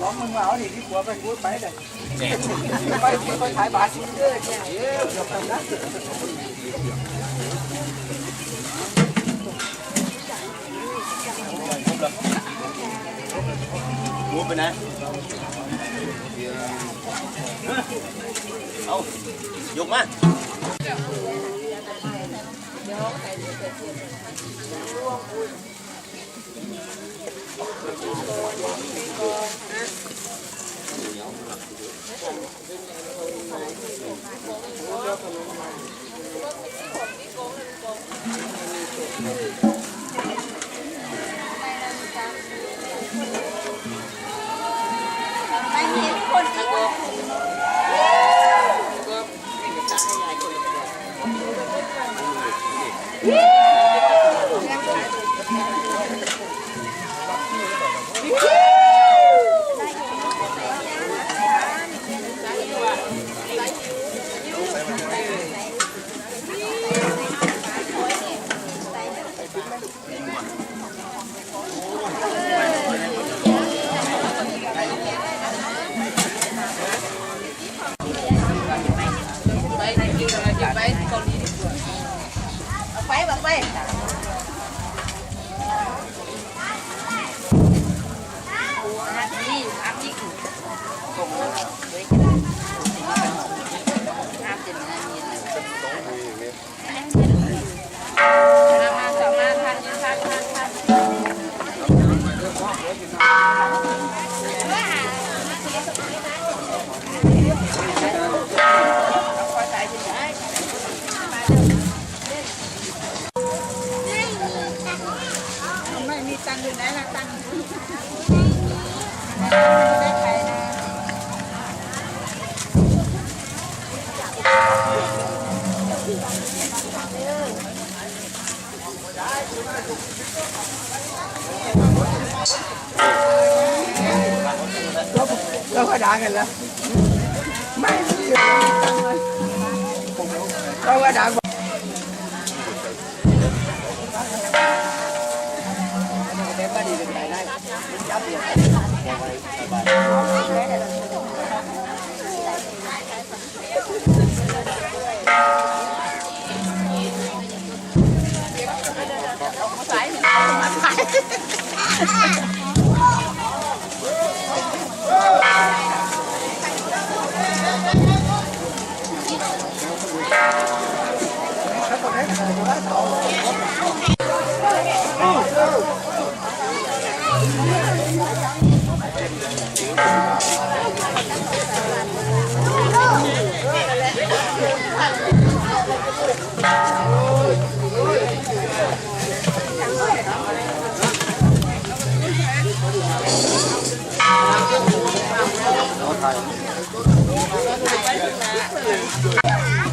วันนี้มาหาตัวมาใช่เลยหาตัวมาแอบไม่รู้แย่แล้วอยากอยากมาตัวนี้มันเป็นชายใหญ่ใหญ่ผ่านใส่บาตรเ ห็นไหมเนี่ย เขาเลือกขึ้นมาไปเกมาไม่เห็นคนที่ไปแบบไป tăng lên đấy là tăng đâu có đạn này là mấy đâu có đạn ง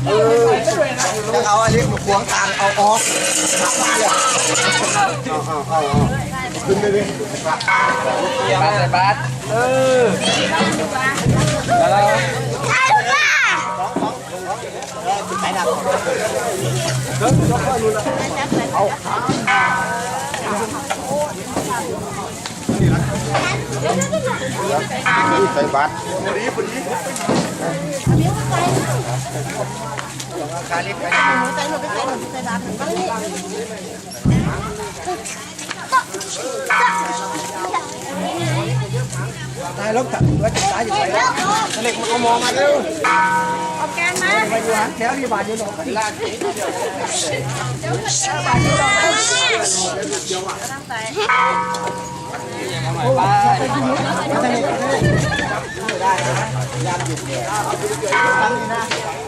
ค์ได้ขายนะเราก็ด่ากันแล้วไม่เราก็ด่ากันจะเอาอันนี้มาขวางทาเอาออกขึ้นไปเลยบาทบาทเออแล้วใส่บาทพอดีพอดีคาไปใจหนูไปใจหนูไปใจดำหนู บ้างนี่นายรถถังรถจักรยานอยู่ไหนแล้วเล็กมันเอามองมาเร็วเอาแกนมาไปดูหางแถวที่บาทยู่หนองลาดตั้งใจโอ้ยตุ๊กอะยัน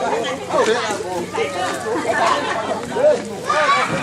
Thank you.